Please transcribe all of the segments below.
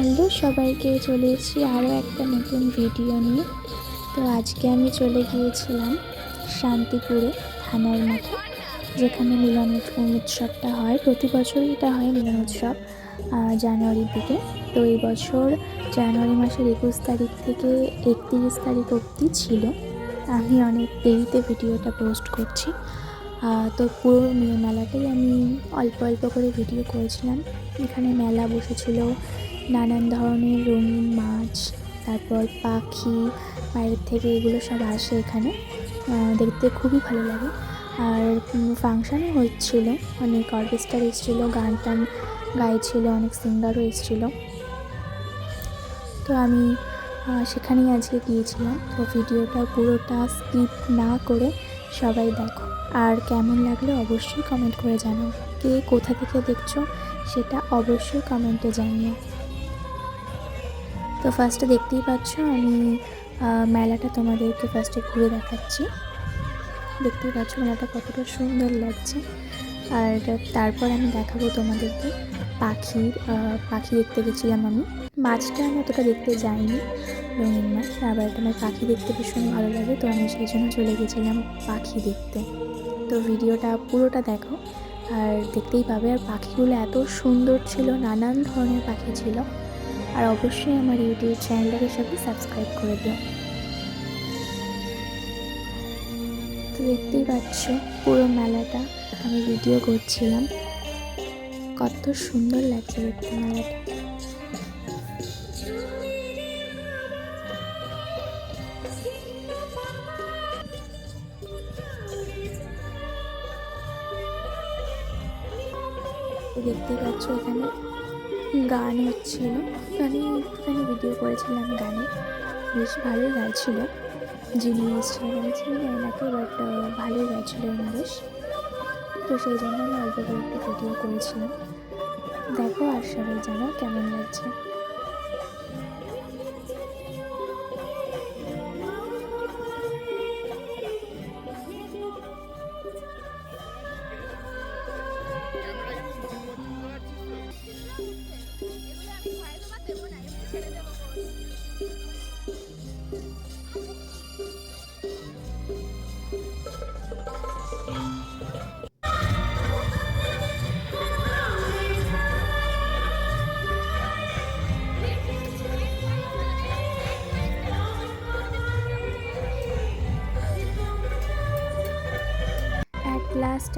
Hello সবাইকে, চলে এসেছি আরও একটা নতুন ভিডিও নিয়ে। তো আজকে আমি চলে গিয়েছিলাম শান্তিপুরে থানার মাঠে, যেখানে মিলন উৎ- উৎসবটা হয়। প্রতি বছরই এটা হয় মিলন উৎসব জানুয়ারির দিকে। তো এই বছর জানুয়ারি মাসের একুশ তারিখ থেকে একত্রিশ তারিখ অবধি ছিল। আমি অনেক দেরিতে ভিডিওটা পোস্ট করছি। তো পুরো মেলাটাই আমি অল্প অল্প করে ভিডিও করেছিলাম। এখানে মেলা বসেছিল নানান ধরনের রঙিন মাছ, তারপর পাখি, বাইরের থেকে এগুলো সব আসে এখানে। দেখতে খুবই ভালো লাগে। আর ফাংশানও হচ্ছিল, অনেক অর্কেস্ট্রার এসেছিল, গান টান গাইছিল, অনেক সিঙ্গারও এসেছিল। তো আমি সেখানেই আজকে গিয়েছিলাম। তো ভিডিওটা পুরোটা স্কিপ না করে সবাই দেখো। আর কেমন লাগল অবশ্যই কমেন্ট করে জানাও। কে কোথা থেকে দেখছ, সেটা অবশ্যই কমেন্টে জানিও। তো ফার্স্টে দেখতেই পাচ্ছ আমি মেলাটা তোমাদেরকে ফার্স্টে ঘুরে দেখাচ্ছি। দেখতেই পাচ্ছ মেলাটা কতটা সুন্দর লাগছে। আর তারপর আমি দেখাবো তোমাদেরকে পাখির পাখি দেখতে গেছিলাম আমি। মাছটা আমি অতটা দেখতে যাইনি, রঙিন মাছ, আবার আমার পাখি দেখতে ভীষণ ভালো লাগে, তো আমি সেই জন্য চলে গেছিলাম পাখি দেখতে। তো ভিডিওটা পুরোটা দেখো, আর দেখতেই পাবে, আর পাখিগুলো এত সুন্দর ছিল, নানান ধরনের পাখি ছিল। আর অবশ্যই আমার ইউটিউব চ্যানেলটাকে সবাই সাবস্ক্রাইব করে দিও। তো দেখতেই পাচ্ছ, পুরো মেলাটা আমি ভিডিও করছিলাম। কত সুন্দর লাগছে দেখতে মেলাটা। তো দেখতেই পাচ্ছ এখানে গান হচ্ছিল। আমি একটুখানি ভিডিও করেছিলাম গানে। বেশ ভালোই গাইছিল। যিনি এসেছিলেন চিনি না এনাকে বাট ভালোই গাইছিল ইংলিশ। তো সেই জন্য আমি অল্প করে একটু ভিডিও করেছিলাম। দেখো আর সবাই জানো কেমন লাগছে।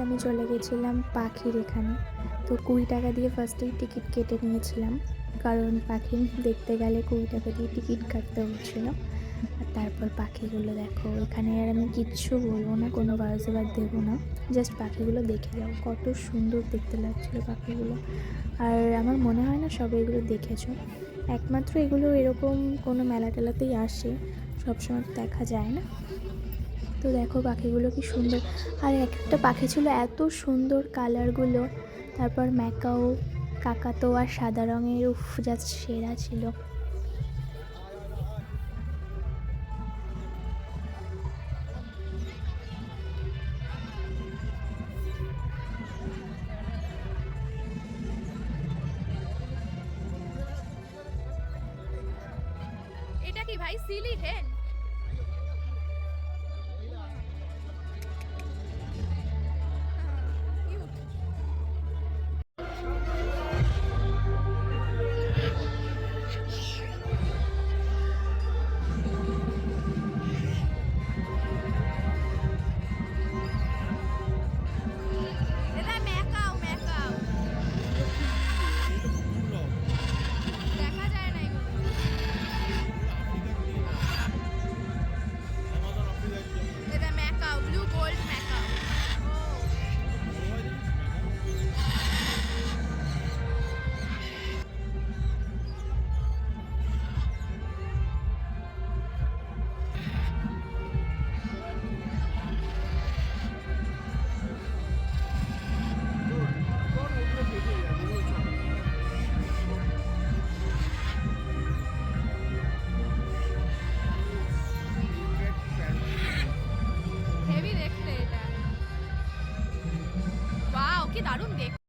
আমি চলে গেছিলাম পাখির এখানে। তো কুড়ি টাকা দিয়ে ফার্স্টেই টিকিট কেটে নিয়েছিলাম। কারণ পাখি দেখতে গেলে কুড়ি টাকা দিয়ে টিকিট কাটতে হচ্ছিল। আর তারপর পাখিগুলো দেখো এখানে আর আমি কিচ্ছু বলব না, কোনো ওভার দেবো না। জাস্ট পাখিগুলো দেখে যাও, কত সুন্দর দেখতে লাগছিল পাখিগুলো। আর আমার মনে হয় না সবাই এগুলো দেখেছ। একমাত্র এগুলো এরকম কোনো মেলা টেলাতেই আসে, সবসময় দেখা যায় না। তো দেখো পাখিগুলো কি সুন্দর। আর এক একটা পাখি ছিল এত সুন্দর কালারগুলো। তারপর ম্যাকাও, কাকাতো আর সাদা রঙের, উফ জাস্ট সেরা ছিল। এটা কি ভাই, সিলি হেন দারুণ দেখ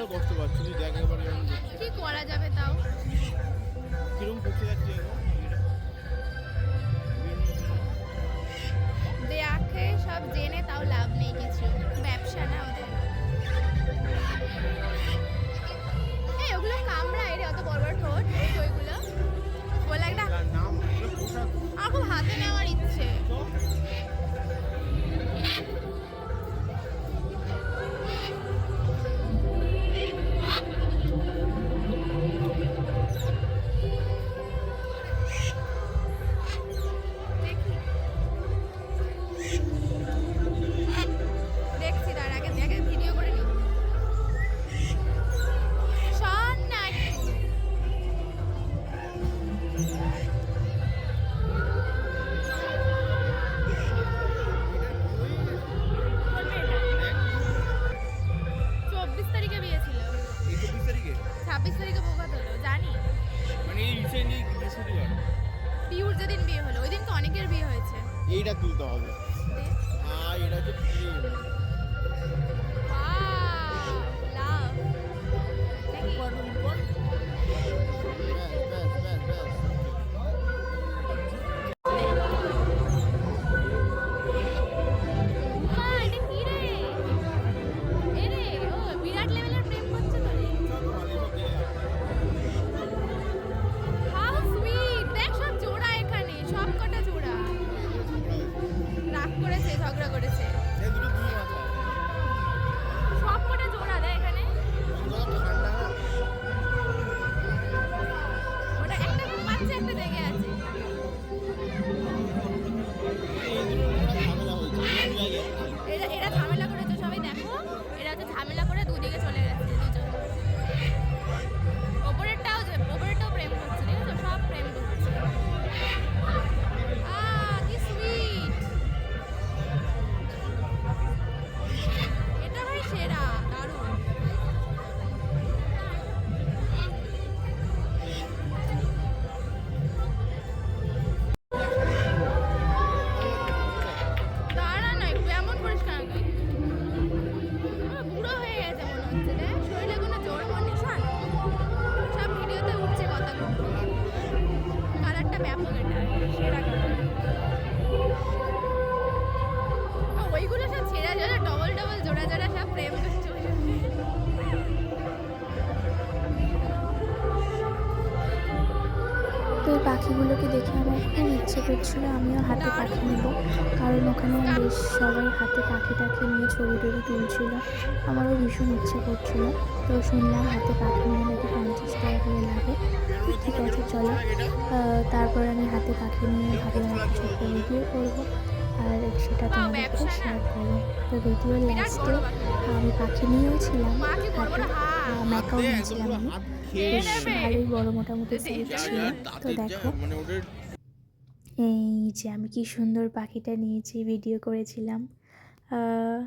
বিশাল কষ্ট পাচ্ছি দেখ একবার কি করা যাবে তাও? কীরকম করতে যাচ্ছে? তারিখে বৌভাত হলো জানি। মানে এই রিসেন্টলি বৃহস্পতিবার পিউর যেদিন বিয়ে হলো ওই দিন তো অনেকের বিয়ে হয়েছে। এইটা তুলতে হবে। আর এটা হচ্ছে তো এই পাখিগুলোকে দেখে আমার খুব ইচ্ছে করছিল আমিও হাতে পাখি নেব। কারণ ওখানে বেশ সবাই হাতে পাখি টাখি নিয়ে ছবি টবি তুলছিল। আমারও ভীষণ ইচ্ছে করছিল। তো শুনলাম হাতে পাখি নিয়ে নাকি পঞ্চাশ টাকা করে লাগে। ঠিক আছে, চলো। তারপর আমি হাতে পাখি নিয়ে ভাবলাম একটা ছোট্ট ভিডিও করব। আর সেটা তোমাদের সাথে শেয়ার করব তো বিরাট লাস্টে আমি পাখি নিয়েও ছিলাম হাতে? ম্যাকাও নিয়েছিলাম আমি। বেশ ভালোই বড় মোটামুটি ছিল। তো দেখো। মানে এই যে আমি কি সুন্দর পাখিটা নিয়েছি ভিডিও করেছিলাম।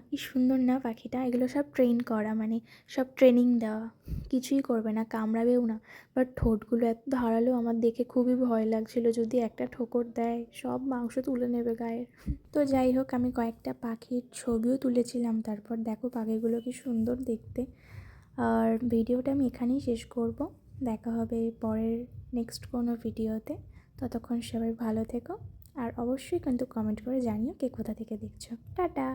কি সুন্দর না পাখিটা? এগুলো সব ট্রেন করা মানে সব ট্রেনিং দেওয়া। কিছুই করবে না, কামড়াবেও না। বাট ঠোঁটগুলো এত ধারালো, আমার দেখে খুবই ভয় লাগছিল যদি একটা ঠোকর দেয়, সব মাংস তুলে নেবে গায়ের তো যাই হোক, আমি কয়েকটা পাখির ছবিও তুলেছিলাম, তারপর দেখো পাখিগুলো কি সুন্দর দেখতে। আর ভিডিওটা আমি এখানেই শেষ করব। দেখা হবে পরের নেক্সট কোনো ভিডিওতে। ততক্ষণ সবাই ভালো থেকো, আর অবশ্যই কিন্তু কমেন্ট করে জানিও কে কোথা থেকে দেখছ। টাটা!